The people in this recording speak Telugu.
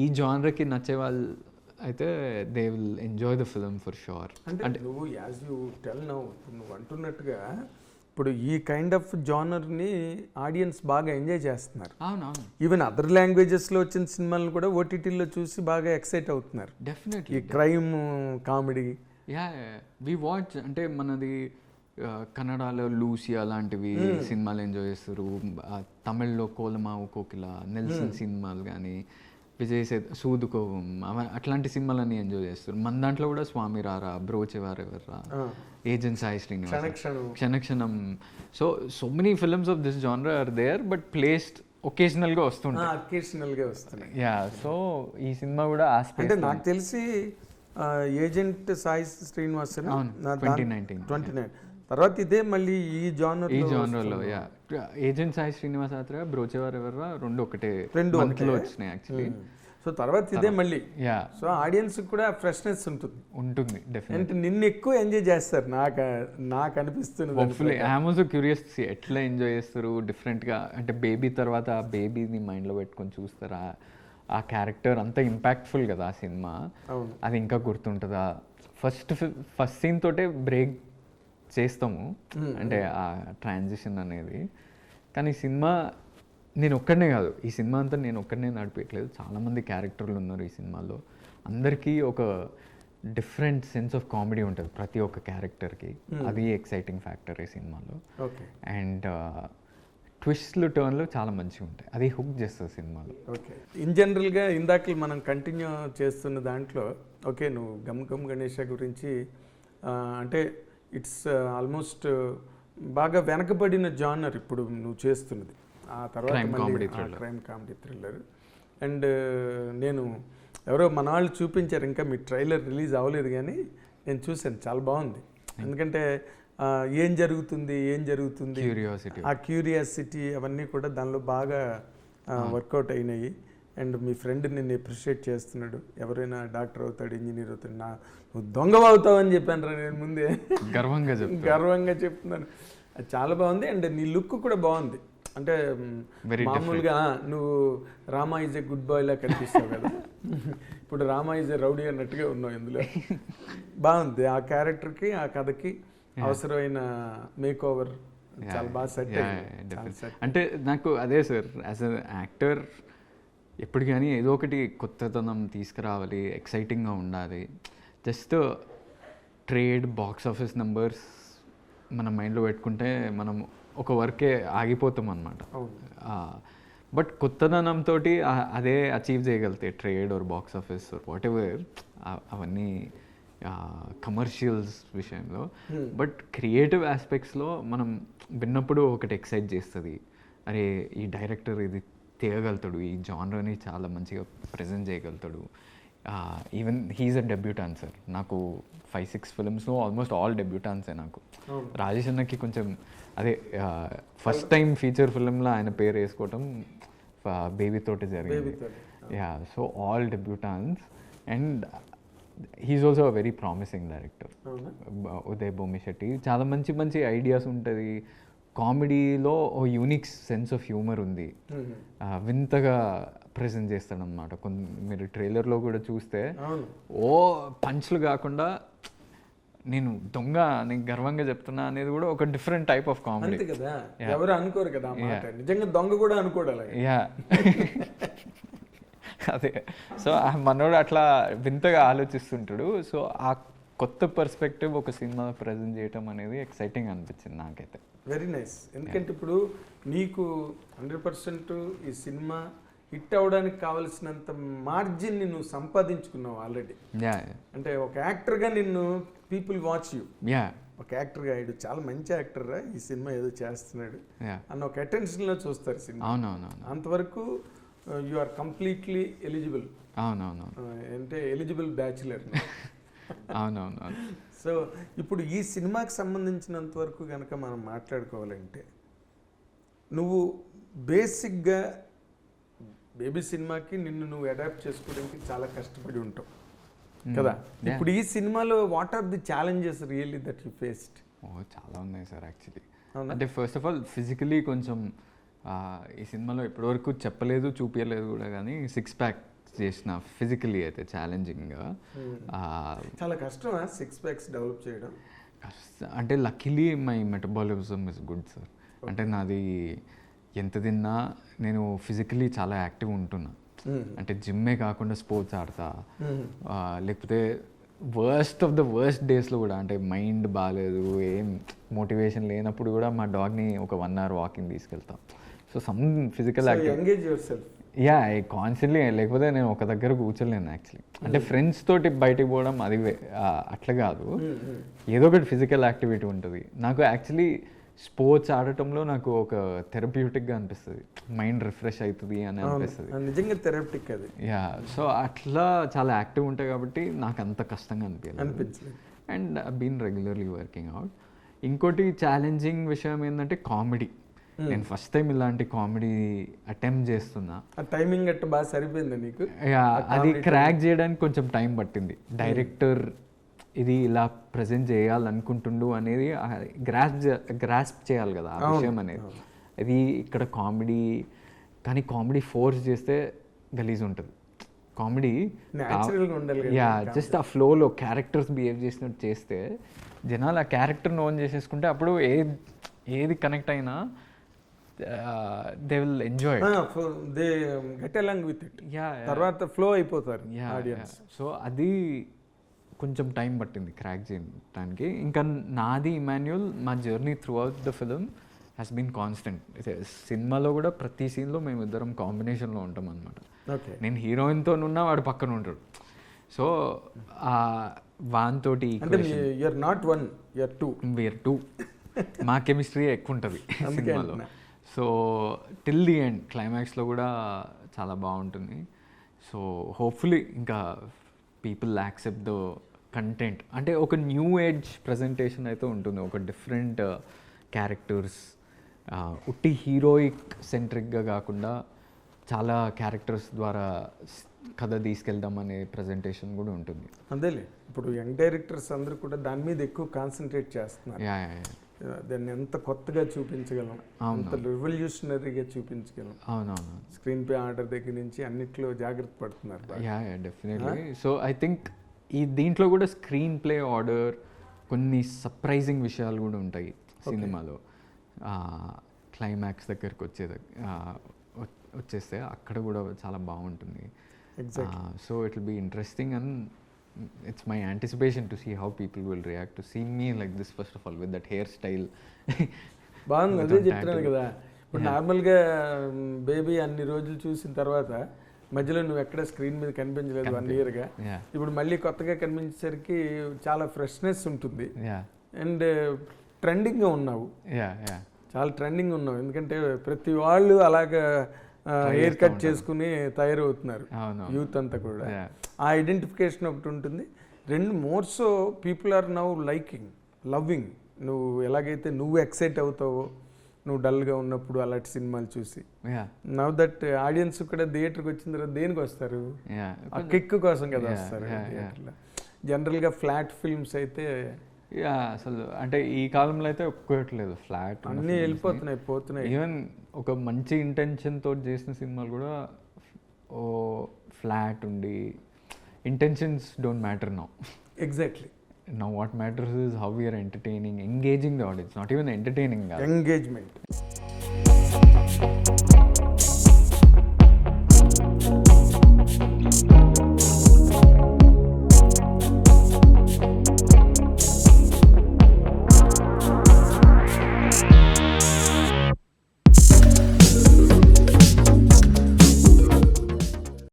ఈ జానర్కి నచ్చే వాళ్ళు అయితే they will enjoy the film for sure అంటే నువ్వు యాజ్ యూ టెల్ నౌ నువ్వు అంటున్నట్టుగా ఇప్పుడు ఈ కైండ్ ఆఫ్ జానర్ని ఆడియన్స్ బాగా ఎంజాయ్ చేస్తున్నారు. అవునవును. ఈవెన్ అదర్ లాంగ్వేజెస్లో వచ్చిన సినిమాలను కూడా ఓటీటీలో చూసి బాగా ఎక్సైట్ అవుతున్నారు. డెఫినెట్లీ ఈ crime comedy yeah we watch అంటే మనది కన్నడలో లూసి అలాంటివి సినిమాలు ఎంజాయ్ చేస్తారు. తమిళ్ళో కోలమావు కోకిల నెల్సన్ సినిమాలు కానీ విజయ్ సేత్ సూదుకోవం అట్లాంటి సినిమాలన్నీ ఎంజాయ్ చేస్తారు. మన దాంట్లో కూడా Swamy Rara Brochevaru Evarura? Agent Sai Srinivas Kshana Kshanam. So so many films of this genre are there but placed ఒకేషనల్గా అకేషనల్గా వస్తున్నాయి. యా సో ఈ సినిమా కూడా అంటే నాకు తెలిసి ఏజెంట్ సాయి శ్రీనివాస్ అవును, 2019. ట్వంటీ నైన్ తర్వాత ఇదే మళ్ళీ ఈ జానర్ ఈ జానర్లో యా. ఏజెంట్ సాయి శ్రీనివాస్ ఆత్ర బ్రోచేవారు ఎవర్రా రెండు ఒకటే రెండు మంత్లో వచ్చినాయి యాక్చువల్లీ సో తర్వాత ఇదే మళ్ళీ. యా. సో ఆడియన్స్ కూడా ఫ్రెష్నెస్ ఉంటుంది. ఉంటుంది అంటే నిన్ను ఎక్కువ ఎంజాయ్ చేస్తారు నాకు నాకు ఐఎమ్ ఆల్సో క్యూరియస్ ఎట్లా ఎంజాయ్ చేస్తారు డిఫరెంట్గా అంటే బేబీ తర్వాత ఆ బేబీని మైండ్లో పెట్టుకొని చూస్తారా? ఆ క్యారెక్టర్ అంత ఇంపాక్ట్ఫుల్ కదా ఆ సినిమా. అది ఇంకా గుర్తుంటుందా? ఫస్ట్ ఫస్ట్ సీన్ తోటే బ్రేక్ చేస్తాము. అంటే ఆ ట్రాన్సిషన్ అనేది. కానీ ఈ సినిమా నేను ఒక్కడనే కాదు ఈ సినిమా అంతా నేను ఒక్కడనే నడిపించట్లేదు చాలామంది క్యారెక్టర్లు ఉన్నారు ఈ సినిమాలో. అందరికీ ఒక డిఫరెంట్ సెన్స్ ఆఫ్ కామెడీ ఉంటుంది ప్రతి ఒక్క క్యారెక్టర్కి. అది ఎక్సైటింగ్ ఫ్యాక్టర్ ఈ సినిమాలో. ఓకే. అండ్ ట్విస్ట్లు టర్న్లు చాలా మంచిగా ఉంటాయి. అది హుక్ చేస్తుంది సినిమాలో. ఓకే. ఇన్ జనరల్గా ఇందాక మనం కంటిన్యూ చేస్తున్న దాంట్లో ఓకే నువ్వు గమ్ గమ్ గణేష గురించి అంటే ఇట్స్ ఆల్మోస్ట్ బాగా వెనకబడిన జానర్ ఇప్పుడు నువ్వు చేస్తున్నది. ఆ తర్వాత. క్రైమ్ కామెడీ థ్రిల్లర్ అండ్ నేను ఎవరో మన వాళ్ళు చూపించారు ఇంకా మీ ట్రైలర్ రిలీజ్ అవ్వలేదు కానీ నేను చూశాను. చాలా బాగుంది. ఎందుకంటే ఏం జరుగుతుంది ఏం జరుగుతుంది? ఆ క్యూరియాసిటీ అవన్నీ కూడా దానిలో బాగా వర్కౌట్ అయినాయి. అండ్ మీ ఫ్రెండ్ నిన్ను అప్రిషియేట్ చేస్తున్నాడు. ఎవరైనా డాక్టర్ అవుతాడు ఇంజనీర్ అవుతాడు నా నువ్వు దొంగ అవుతావు అని చెప్పాను రా నేను ముందే. గర్వంగా గర్వంగా చెప్తున్నాను. అది చాలా బాగుంది అండ్ నీ లుక్ కూడా బాగుంది. అంటే మామూలుగా నువ్వు Rama is a good boy లా కనిపిస్తావు కదా. ఇప్పుడు రామా ఈజ్ ఏ రౌడీ అన్నట్టుగా ఉన్నావు ఇందులో. బాగుంది. ఆ క్యారెక్టర్కి ఆ కథకి అవసరమైన మేక్ ఓవర్ చాలా బాగా సెట్. అంటే నాకు అదే సార్ యాజ్ యాక్టర్ ఎప్పుడు కానీ ఏదో ఒకటి కొత్తతనం తీసుకురావాలి ఎక్సైటింగ్గా ఉండాలి. Just trade box office numbers మన మైండ్లో పెట్టుకుంటే మనం ఒక వర్కే ఆగిపోతాం అనమాట బట్ కొత్తదనంతో అదే achieve చేయగలితే trade or box office or whatever అవన్నీ కమర్షియల్స్ విషయంలో. బట్ క్రియేటివ్ ఆస్పెక్ట్స్లో మనం విన్నప్పుడు ఒకటి ఎక్సైట్ చేస్తుంది. అరే ఈ డైరెక్టర్ ఇది తీయగలుగుతాడు. ఈ జానర్ని చాలా మంచిగా ప్రజెంట్ చేయగలుగుతాడు. Even he's a debutant sir నాకు ఫైవ్ సిక్స్ ఫిల్మ్స్లో ఆల్మోస్ట్ ఆల్ డెబ్యూటాన్సే నాకు. రాజేష్ అన్నకి కొంచెం అదే ఫస్ట్ టైం ఫీచర్ ఫిల్మ్లో ఆయన పేరు వేసుకోవటం బేబీ తోటి జరిగింది. Yeah so all debutants and he's also very promising director Uday Bhumisetti చాలా మంచి మంచి ఐడియాస్ ఉంటుంది. కామెడీలో ఓ యూనిక్ సెన్స్ ఆఫ్ హ్యూమర్ ఉంది. వింతగా ప్రజెంట్ చేస్తాడనమాట కొన్ని మీరు ట్రైలర్లో కూడా చూస్తే ఓ పంచ్లు కాకుండా నేను దొంగ నేను గర్వంగా చెప్తున్నా అనేది కూడా ఒక డిఫరెంట్ టైప్ ఆఫ్ కామెడీ కదా? ఎవరు అనుకోరు కదా నిజంగా దొంగ కూడా అలాగే యా అదే. సో మనోడు అట్లా వింతగా ఆలోచిస్తుంటాడు. సో ఆ కొత్త పర్స్పెక్టివ్ ఒక సినిమా ప్రజెంట్ చేయటం అనేది ఎక్సైటింగ్ అనిపించింది నాకైతే. వెరీ నైస్ ఎందుకంటే ఇప్పుడు నీకు హండ్రెడ్ పర్సెంట్ ఈ సినిమా హిట్ అవ్వడానికి కావలసినంత మార్జిన్ని నువ్వు సంపాదించుకున్నావు ఆల్రెడీ యా అంటే ఒక యాక్టర్గా నిన్ను పీపుల్ వాచ్ యూ యా ఒక యాక్టర్గా ఇడు చాలా మంచి యాక్టర్ రా ఈ సినిమా ఏదో చేస్తున్నాడు అన్న ఒక అటెన్షన్లో చూస్తారు సినిమా. అంతవరకు యు ఆర్ కంప్లీట్లీ ఎలిజిబుల్ అవునవునవును. అంటే ఎలిజిబుల్ బ్యాచులర్ అవునవునవును. సో ఇప్పుడు ఈ సినిమాకి సంబంధించినంత వరకు కనుక మనం మాట్లాడుకోవాలంటే నువ్వు బేసిక్గా బేబీ సినిమాకి నిన్ను నువ్వు అడాప్ట్ చేసుకోవడానికి చాలా కష్టపడి ఉంటావు. కదా. ఇప్పుడు ఈ సినిమాలో what are the challenges really that you faced ఓ చాలా ఉన్నాయి సార్ యాక్చువల్లీ? అంటే ఫస్ట్ ఆఫ్ ఆల్ ఫిజికలీ కొంచెం ఈ సినిమాలో ఇప్పటివరకు చెప్పలేదు చూపించలేదు కూడా కానీ సిక్స్ ప్యాక్ చేసిన ఫిజికలీ అయితే ఛాలెంజింగ్గా చాలా కష్టమా సిక్స్ ప్యాక్స్ డెవలప్ చేయడం? అంటే luckily my metabolism is good sir. అంటే నాది ఎంత తిన్నా నేను ఫిజికలీ చాలా యాక్టివ్ ఉంటున్నా. Hmm. అంటే జిమ్మే కాకుండా స్పోర్ట్స్ ఆడతా. Hmm. లేకపోతే వర్స్ట్ ఆఫ్ ద వర్స్ట్ డేస్లో కూడా అంటే మైండ్ బాగాలేదు ఏం మోటివేషన్ లేనప్పుడు కూడా మా డాగ్ని ఒక వన్ అవర్ వాకింగ్ తీసుకెళ్తాం. So some physical active yeah I constantly లేకపోతే నేను ఒక దగ్గర కూర్చోలేను యాక్చువల్లీ అంటే ఫ్రెండ్స్ తోటి బయటికి పోవడం అది అట్లా కాదు. ఏదో ఒకటి ఫిజికల్ యాక్టివిటీ ఉంటుంది. నాకు యాక్చువల్లీ స్పోర్ట్స్ ఆడటంలో నాకు ఒక థెరప్యూటిక్గా అనిపిస్తుంది. మైండ్ రిఫ్రెష్ అవుతుంది అని అనిపిస్తుంది. నిజంగా థెరప్టిక్ అది. యా సో అట్లా చాలా యాక్టివ్ ఉంటాయి కాబట్టి నాకు అంత కష్టంగా అనిపించలేదు. And been regularly working out ఇంకోటి ఛాలెంజింగ్ విషయం ఏంటంటే కామెడీ నేను ఫస్ట్ టైం ఇలాంటి కామెడీ అటెంప్ట్ చేస్తున్నా. టైమింగ్ అట్ట బాగా సరిపోయిందా నీకు? అది క్రాక్ చేయడానికి కొంచెం టైం పట్టింది. డైరెక్టర్ ఇది ఇలా ప్రజెంట్ చేయాలనుకుంటుండు అనేది గ్రాస్ప్ గ్రాస్ప్ చేయాలి కదా ఆ విషయం అనేది. ఇది ఇక్కడ కామెడీ కానీ కామెడీ ఫోర్స్ చేస్తే గలీజ్ ఉంటుంది. కామెడీ యా జస్ట్ ఆ ఫ్లోలో క్యారెక్టర్స్ బిహేవ్ చేసినట్టు చేస్తే జనాలు ఆ క్యారెక్టర్ని ఓన్ చేసేసుకుంటే అప్పుడు ఏ ఏది కనెక్ట్ అయినా they will enjoy they get along with it yeah తర్వాత ఫ్లో అయిపోతారు ఆడియన్స్ సో అది కొంచెం టైం పట్టింది క్రాక్ చేయడానికి ఇంకా నాది ఇమాన్యుల్ మా journey throughout the film has been constant సినిమాలో కూడా ప్రతి సీన్లో మేము ఇద్దరం కాంబినేషన్లో ఉంటాం అనమాట నేను హీరోయిన్తో ఉన్నా వాడు పక్కన ఉంటాడు. So వాన్తోటి you're not one you're two where two మా కెమిస్ట్రీ ఎక్కువ ఉంటుంది సినిమాలో. సో టిల్ ది ఎండ్ క్లైమాక్స్లో కూడా చాలా బాగుంటుంది. సో హోప్ఫుల్లీ ఇంకా పీపుల్ యాక్సెప్ట్ ద కంటెంట్ అంటే ఒక న్యూ ఏజ్ ప్రజెంటేషన్ అయితే ఉంటుంది. ఒక డిఫరెంట్ క్యారెక్టర్స్ ఉట్టి హీరోయిక్ సెంట్రిక్గా కాకుండా చాలా క్యారెక్టర్స్ ద్వారా కథ తీసుకెళ్దాం అనే ప్రజెంటేషన్ కూడా ఉంటుంది. అదేలే ఇప్పుడు యంగ్ డైరెక్టర్స్ అందరూ కూడా దాని మీద ఎక్కువ కాన్సన్ట్రేట్ చేస్తున్నారు. దాన్ని ఎంత కొత్తగా చూపించగలం. ఎంత రెవల్యూషనరీగా చూపించగలం. అవునవును. స్క్రీన్ పే ఆర్డర్ దగ్గర నుంచి అన్నిట్లో జాగ్రత్త పడుతున్నారు. Yeah yeah definitely so I think ఈ దీంట్లో కూడా స్క్రీన్ ప్లే ఆర్డర్ కొన్ని సర్ప్రైజింగ్ విషయాలు కూడా ఉంటాయి సినిమాలో. క్లైమాక్స్ దగ్గరికి వచ్చే వచ్చేస్తే అక్కడ కూడా చాలా బాగుంటుంది. So it will be interesting and it's my anticipation to see how people will react to see me like this first of all with that hair style బాగుంది అదే చెప్తున్నాను. కదా. ఇప్పుడు నార్మల్గా బేబీ అన్ని రోజులు చూసిన తర్వాత మధ్యలో నువ్వు ఎక్కడ స్క్రీన్ మీద కనిపించలేదు వన్ ఇయర్గా. ఇప్పుడు మళ్ళీ కొత్తగా కనిపించేసరికి చాలా ఫ్రెష్నెస్ ఉంటుంది. అండ్ ట్రెండింగ్గా ఉన్నావు. యా యా చాలా ట్రెండింగ్ ఉన్నావు. ఎందుకంటే ప్రతి వాళ్ళు అలాగా హెయిర్ కట్ చేసుకుని తయారవుతున్నారు. యూత్ అంతా కూడా. ఆ ఐడెంటిఫికేషన్ ఒకటి ఉంటుంది. రెండు more so people are now liking loving నువ్వు ఎలాగైతే నువ్వు ఎక్సైట్ అవుతావో నువ్వు డల్గా ఉన్నప్పుడు అలాంటి సినిమాలు చూసి. నవ్ దట్ ఆడియన్స్ కూడా థియేటర్కి వచ్చిన తర్వాత దేనికి వస్తారు? ఆ కిక్ కోసం కదా వస్తారు. థియేటర్లో జనరల్గా ఫ్లాట్ ఫిల్మ్స్ అయితే అసలు అంటే ఈ కాలంలో అయితే ఒప్పుకోవట్లేదు. ఫ్లాట్ అన్నీ వెళ్ళిపోతున్నాయి పోతున్నాయి. ఈవెన్ ఒక మంచి ఇంటెన్షన్ తోటి చేసిన సినిమాలు కూడా ఓ ఫ్లాట్ ఉండి intentions don't matter now. Exactly. Now, what matters is how we are entertaining, engaging the audience, not even entertaining the Engagement.